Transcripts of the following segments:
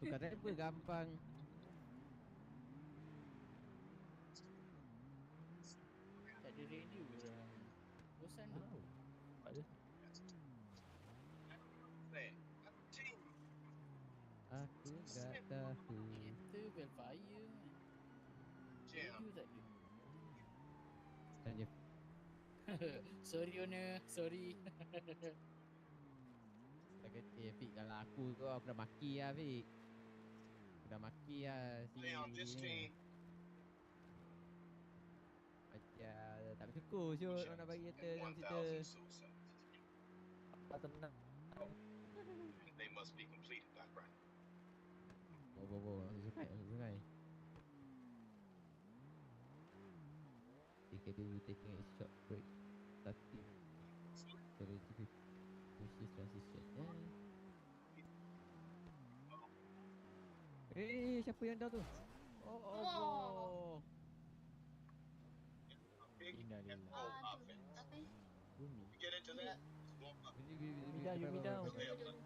Tukar driver gampang. Tak ada radio lah. Bosan tu. Tahu. Ada. Aku tak tahu. Kereta Velfire. Radio tak ada. Tanya sorry owner, sorry. Tak kata Fik kalau aku tu aku dah maki lah Fik dah maki lah si ni. Macam tak bersyukur siut orang nak bagi kereta dalam cerita. Tak tenang. They must be completed by Friday. Oh, oh, oh, masuk sungai, masuk sungai Tiga dulu taking a short break. Starting Strategy Pushes transition Eh Eh, siapa yang dah tu? Oh, oh, oh. Innalillah. cold offense. Apa? Bumi. We get into that. it's going up. Ini, ini, ini, Mida, you ini, mida. ini, Okay, I'm like,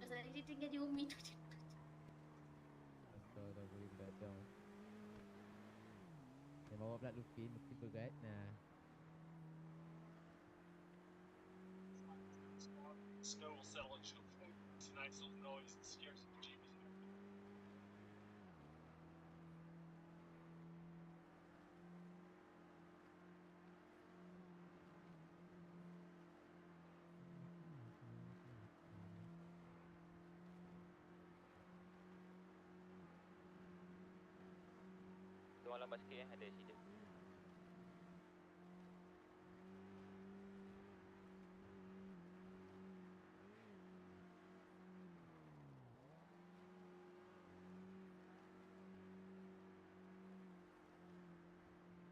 Pasal dia tinggal di Umi tu. Astagfirullahaladzim down Yang bawa pula berat Nah Snow will settle in tonight, so the noise scares the bejeebies out of me. Lambat sikit eh, ada.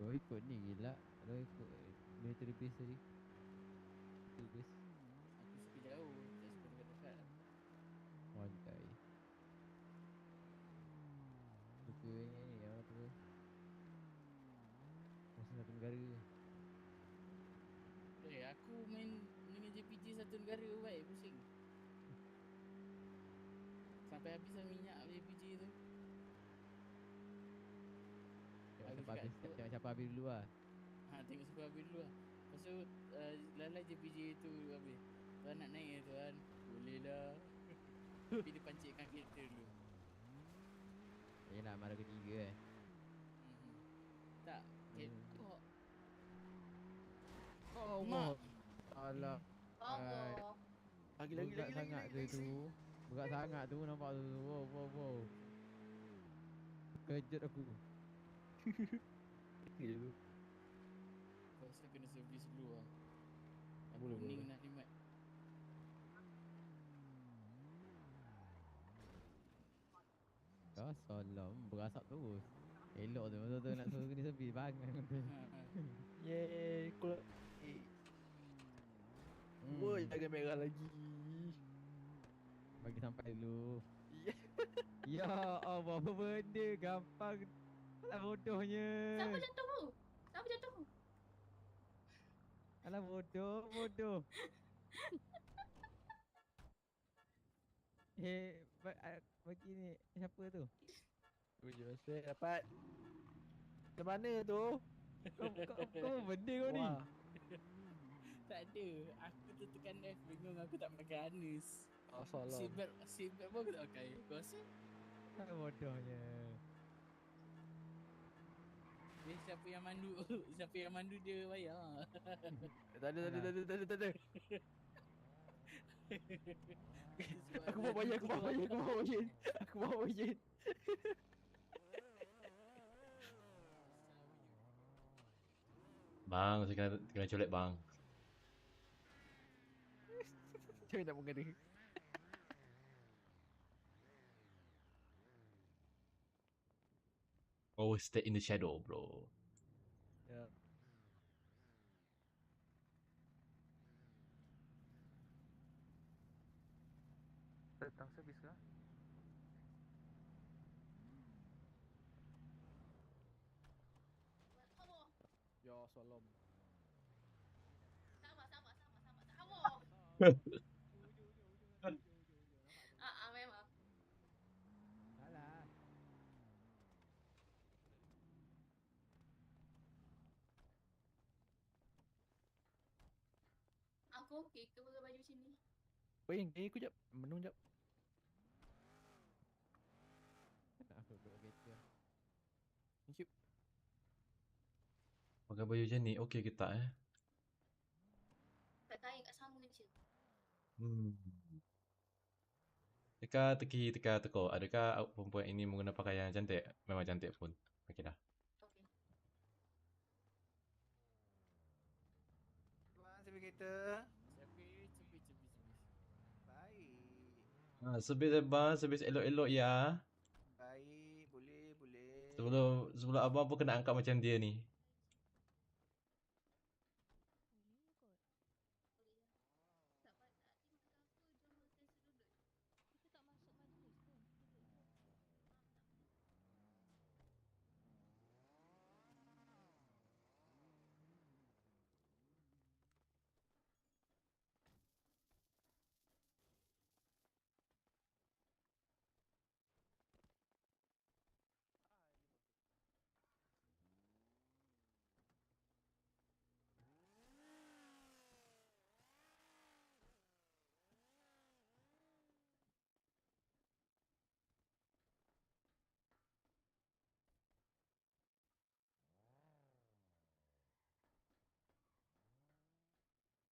Kau ikut ni gila Kalau ikut military base tadi Military base Aku suka jauh, tak suka dekat-dekat. Wantai Suka yang ni yang apa Masa satu negara Eh, aku main dengan JPJ satu negara baik, pusing. Sampai habisan minyak JPJ tu. Tengok Aku siapa habis Tengok siapa habis dulu lah Ha, tengok siapa habis dulu lah. Lepas tu, uh, lalai JPJ tu habis. Tuan nak naik ya tuan? Boleh lah. Tapi dia pancitkan kereta dulu. Yelah marah ketiga eh Mhm. Tak, kereta. Oh Mak. Alah Oh. Lagi lagi lagi sangat lagi. ke tu Berat sangat tu nampak tu Wow wow wow Kejut aku Je tu. Aku rasa kena servis dulu lah. Aku Boleh, kuning boleh. nak limat. Kau solam Berasap terus Elok tu Betul-betul nak suruh kena sepi Bangang tu. Yeay, kul eh, Woi, hmm. jangan merah lagi. Bagi sampai dulu Ya. Ya Allah Apa benda Gampang Alah bodohnya Siapa jatuh tu? Siapa jatuh tu? Alah bodoh Bodoh Eh ah, Bagi ni Siapa tu Ui, saya dapat. Macam mana tu? Kau kau, kau benda kau ni. Tak ada. Aku tu tekan F bingung aku tak pakai harness. Oh, salah. Seatbelt, seatbelt pun aku tak pakai. Kau rasa? Alah bodohnya Dia siapa yang mandu, siapa yang mandu dia bayar. Tak ada, tak ada, tak ada, tak ada, tak ada. Aku bawa bayan, aku bawa bayan, aku bawa bayan. Aku bawa bayan. Bang, saya kena, kena colek bang. Macam mana nak mengena? Always stay in the shadow, bro. Ya. Datang servis ke? Allah. Ya, salam. Sama, sama, sama, sama. Allah. Aku okey ke pakai baju macam ni? Weh, ni aku jap. Menung jap. Nak aku duduk kereta. Thank you. Pakai baju macam ni, okey ke tak eh? Tak kain kat sama je. Hmm. Teka teki teka teko. Adakah perempuan ini menggunakan pakaian yang cantik? Memang cantik pun. Okey dah. Okey. Bang, sampai kereta. Ha, sebis abang, sebis elok-elok ya. Baik, boleh, boleh. Sebelum sebelum abang pun kena angkat macam dia ni.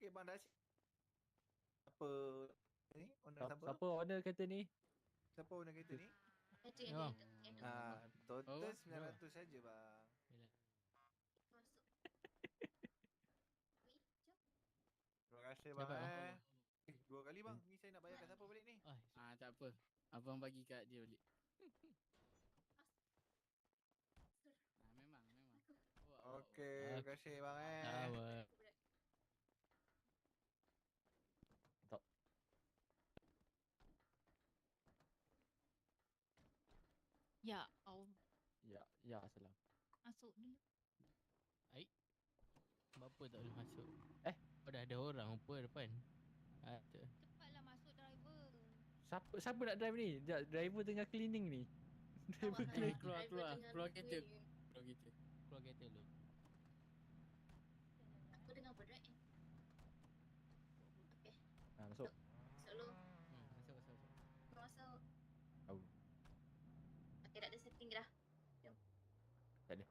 Okey, bang siap. Apa ni? Owner Siapa, siapa? siapa owner kereta ni? Siapa owner kereta ni? Macam yang Ya. dia yang dia Ah, total Oh, 900 saja bang. masuk. Wait, jom. Terima kasih bang Dapat, eh. Eh, dua kali bang. Ni saya nak bayar kat siapa balik ni? Ah, tak apa. Abang bagi kat dia balik. Ah, memang, memang. Oh, Okey, terima kasih bang eh. Tak Ya, Allah. Ya, ya salam. Masuk dulu. Bapa tak boleh masuk. Eh? Oh, dah ada orang apa depan. Ah, tu. Cepatlah masuk driver. Siapa siapa nak drive ni? Sekejap, driver tengah cleaning ni. Driver cleaning. keluar, keluar, keluar kereta. Keluar kereta. Keluar kereta dulu. Aku dengar berat eh. Okey, Ha, masuk. selalu Hmm, masuk, masuk, masuk. masuk. Tahu. Okey, dah ada setting dah. Tak ada.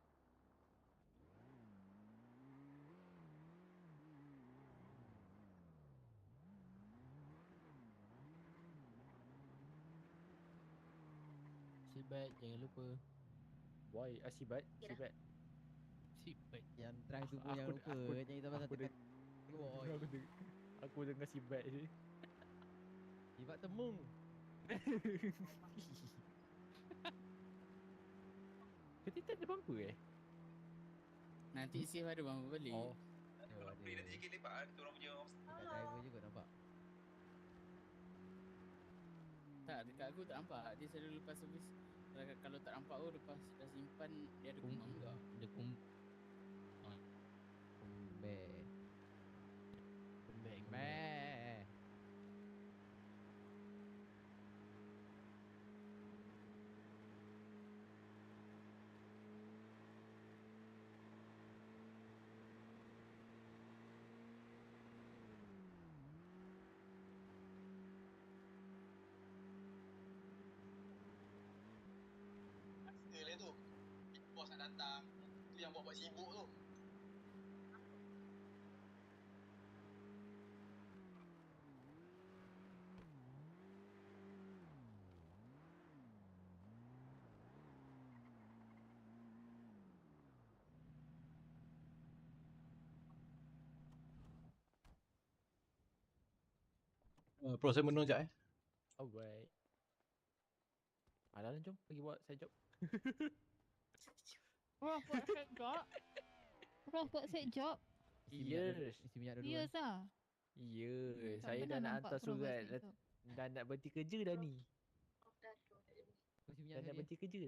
Seatbelt, jangan lupa. Boy, ah, sibat, Ya dah. sibat. Seatbelt. Yang drive tu pun jangan lupa. aku- Jangan kita pasal aku tekan. Boy. Aku dengar, aku dengar sibat ni. Ibat temung. Kereta tak ada bumper eh? Nanti safe ada bang balik. Oh. Ada, ada. Dekat driver juga nampak. Tak, dekat aku tak nampak. Dia selalu lepas servis. Kalau, kalau tak nampak oh lepas dah simpan dia ada kumbang juga. Ada kum Kumbe. kumbang. Kumbe. Dia lah tu. Datang. Tu yang buat-buat sibuk tu. Uh, Pro saya menung sekejap eh. Alright. Alah, jom pergi buat saya job. Prof buat set job. Prof buat set job. Yes. Isi minyak dulu. Serius ah. Ya, saya dah nak hantar surat dah, dah nak berhenti kerja dah ni. Dah nak berhenti kerja.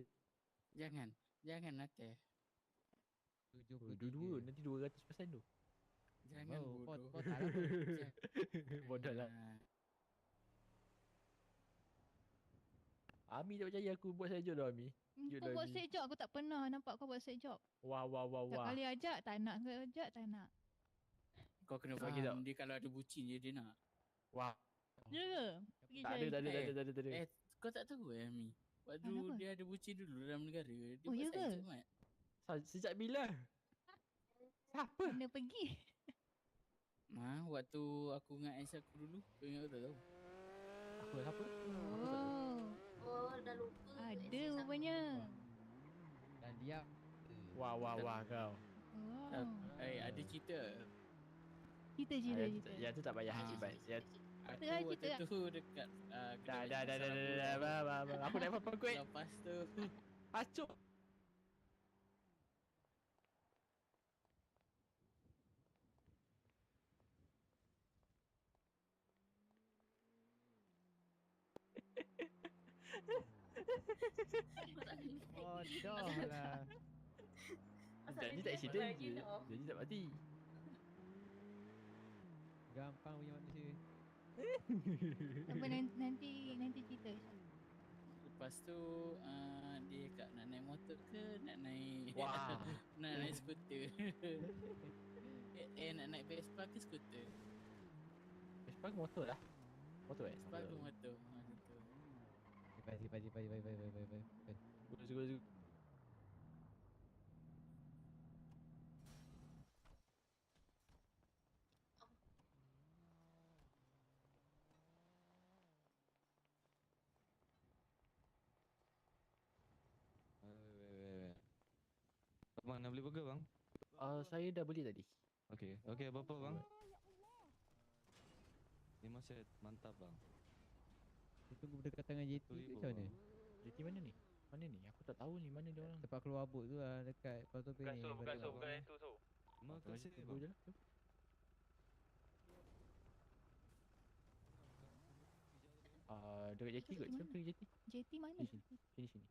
Jangan. Jangan Oh, puluh dua-dua nanti 200% tu. Jangan Oh, pot, bodoh. lah. Bodoh lah. Ami tak percaya aku buat saya job dah Ami. Cute Kau lah buat set job aku tak pernah nampak kau buat set job. Wah wah wah Tak wah. kali ajak tak nak ke ajak tak nak. Kau kena Bagi faham dia kalau ada bucin je dia nak. Wah. Ya ke? Pergi Tak ada tak ada tak Eh, ada tak ada tak ada. Eh, kau tak tahu eh Ami? Waktu Kenapa? dia ada bucin dulu dalam negara, dia Oh, buat ya side ke? job, Mat. Sa- Sejak bila? Siapa? Mana pergi? Ma, waktu aku dengan Aisyah aku dulu, kau ingat aku tak tahu. Apa apa? Oh. Oh, dah lupa. Ada rupanya. Dan dia Wah wah wah kau. Oh. Eh, ada cerita. Cerita Ah, cerita cerita. tu- yang tu tak payah Ah. akibat. Yang Aku lah, waktu tu dekat uh, dah dah dah dah dah dah dah bah. Aku nak apa kuat. Lepas tu Acuk. Bodoh lah. Jadi tak accident je. Jadi tak mati. Gampang punya manusia. Apa nanti nanti, nanti cerita. Lepas tu uh, dia kat nak naik motor ke nak naik Wah. nak naik skuter. eh, eh nak naik Vespa ke skuter? Vespa ke motor lah. Motor eh? Vespa ke motor? Ha gitu. Lipat, lipat, lipat, lipat, lipat, lipat, lipat, lipat. Suka suka suka. Abang nak beli burger bang? Uh, saya dah beli tadi. Okey. Okey berapa bang? Lima set. Mantap bang. Tunggu berdekatan dengan JT tu Ribu, macam mana? JT mana ni? Mana ni? Aku tak tahu ni mana dia orang. Tempat keluar boat tu lah dekat Kuala Lumpur ni. Bukan so, bukan so, bukan itu so. Terima kasih Tunggu bang. tu. Ah, dekat JT kot. Siapa pergi JT? JT mana? Sini sini. Sini sini.